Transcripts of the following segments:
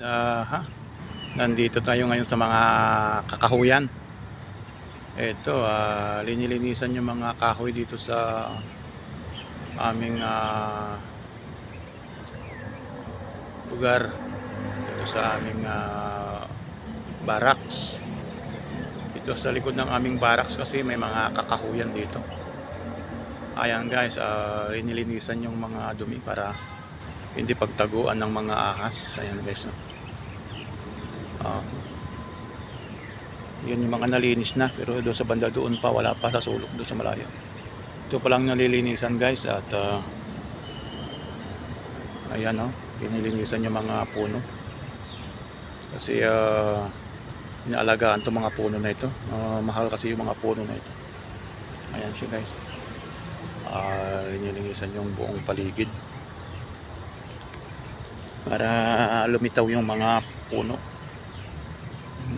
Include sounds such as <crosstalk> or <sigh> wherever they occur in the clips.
Uh, ha? Nandito tayo ngayon sa mga kakahuyan. Ito, ah, linilinisan yung mga kahoy dito sa aming ah, lugar. Dito sa aming ah, barracks. Ito sa likod ng aming barracks kasi may mga kakahuyan dito. Ayan guys, ah, linilinisan yung mga dumi para hindi pagtaguan ng mga ahas. Ayan guys. No? Ah. yun yung mga nalinis na pero doon sa banda doon pa wala pa sa sulok doon sa malayo. Ito pa lang nalilinisan guys at ah, ayan no, pinilinisan yung mga puno. Kasi uh, inaalagaan itong mga puno na ito. Ah, mahal kasi yung mga puno na ito. Ayan siya guys. Ah, linilinisan yung buong paligid para lumitaw yung mga puno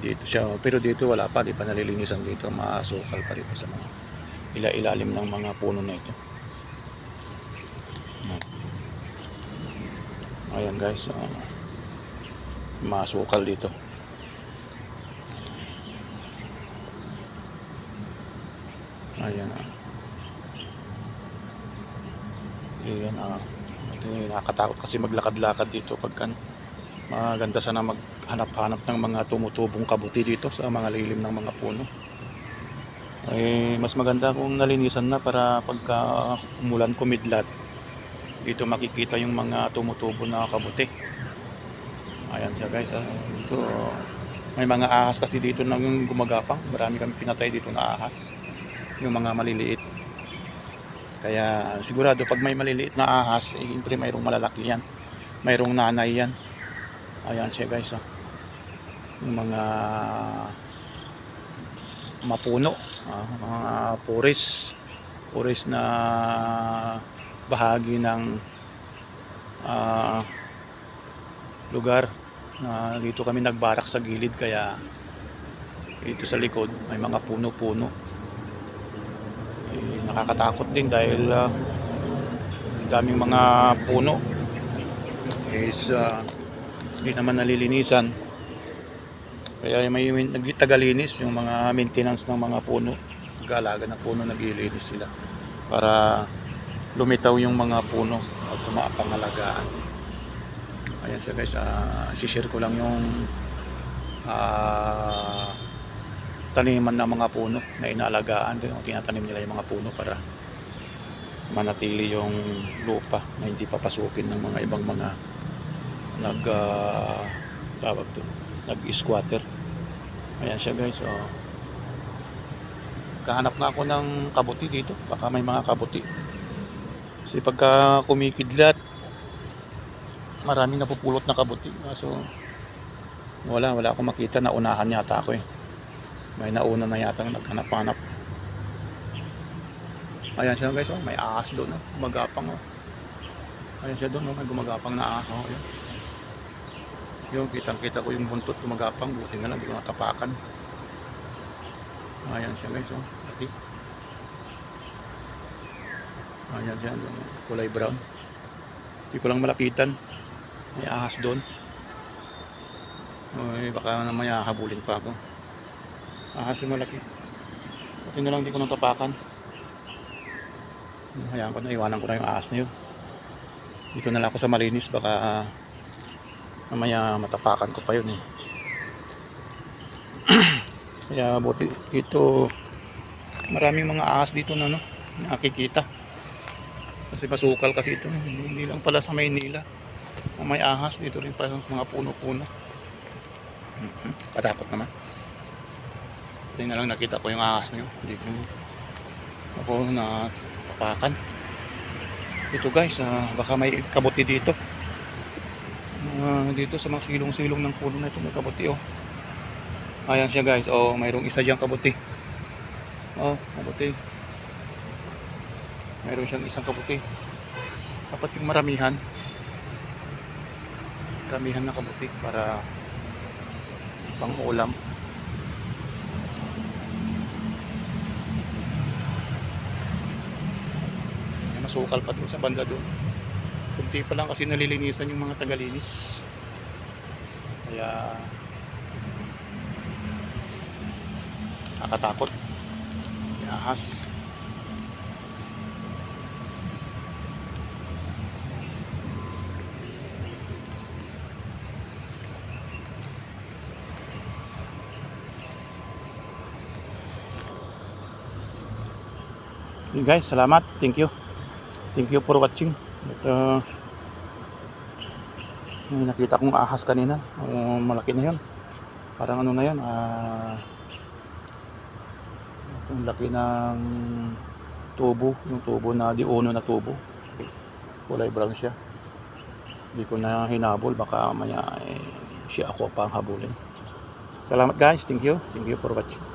dito siya. Pero dito wala pa di pa nalilinisan dito. Masukal pa dito sa mga ila-ilalim ng mga puno na ito. Ayan guys. Uh, masukal dito. Ayan ah. Ayan ah. Ito yung nakakatakot kasi maglakad-lakad dito pagka maganda sana maghanap-hanap ng mga tumutubong kabuti dito sa mga lilim ng mga puno eh, mas maganda kung nalinisan na para pagka umulan kumidlat dito makikita yung mga tumutubo na kabuti ayan siya guys ah. dito may mga ahas kasi dito nang gumagapang marami kami pinatay dito na ahas yung mga maliliit kaya sigurado pag may maliliit na ahas, eh, mayroong malalaki yan. Mayroong nanay yan. Ayan siya guys. Oh. Yung mga mapuno, ah, mga puris. Puris na bahagi ng ah, lugar na dito kami nagbarak sa gilid kaya dito sa likod may mga puno-puno eh, nakakatakot din dahil ah, daming mga puno is ah, hindi naman nalilinisan kaya may nagtagalinis yung mga maintenance ng mga puno. Nag-aalaga ng puno naglilinis sila para lumitaw yung mga puno at tumapangalagaan. Ayan siya guys. Uh, share ko lang yung ah taniman ng mga puno na inaalagaan. Tinatanim nila yung mga puno para manatili yung lupa na hindi papasukin ng mga ibang mga nag uh, tawag to nag-squatter ayan siya guys oh. kahanap nga ako ng kabuti dito baka may mga kabuti kasi pagka kumikidlat maraming napupulot na kabuti so wala wala akong makita na unahan yata ako eh may nauna na yata naghanap-hanap ayan siya guys oh, may ahas doon oh. gumagapang oh. ayan siya doon oh, may gumagapang na ahas oh. yun. Yung kitang kita ko yung buntot gumagapang. Buti nga lang di ko natapakan. Ayan siya guys oh. laki. Ayan siya oh. kulay brown. Hindi ko lang malapitan. May ahas doon. Ay, baka naman habulin pa ako. Ahas yung malaki. Pati na lang hindi ko natapakan. Hayaan ko na iwanan ko na yung ahas na yun. Dito na lang ako sa malinis. Baka uh, mamaya matapakan ko pa yun eh <clears throat> kaya buti dito maraming mga ahas dito na no nakikita kasi masukal kasi ito hindi lang pala sa Maynila may ahas dito rin pa sa mga puno-puno <clears throat> patakot naman Hindi na lang nakita ko yung ahas na yun. Hindi ko ako na tapakan. Ito guys, ah, baka may kabuti dito. Ah, dito sa mga silong-silong ng puno na ito may kabuti oh. Ayan siya guys. Oh, mayroong isa diyang kabuti. Oh, kabuti. Mayroon siyang isang kabuti. Dapat yung maramihan. Maramihan na kabuti para pang ulam. Masukal pa doon sa banda doon. Kunti pa lang kasi nalilinisan yung mga tagalinis. Kaya nakakatakot. Ahas. Yun guys, salamat. Thank you. Thank you for watching. Ito, may nakita kong ahas kanina. Oh, malaki na yun. Parang ano na yun. Ah, ang laki ng tubo. Yung tubo na di uno na tubo. Kulay brown siya. Hindi ko na hinabol. Baka maya eh, siya ako pa ang habulin. Salamat guys. Thank you. Thank you for watching.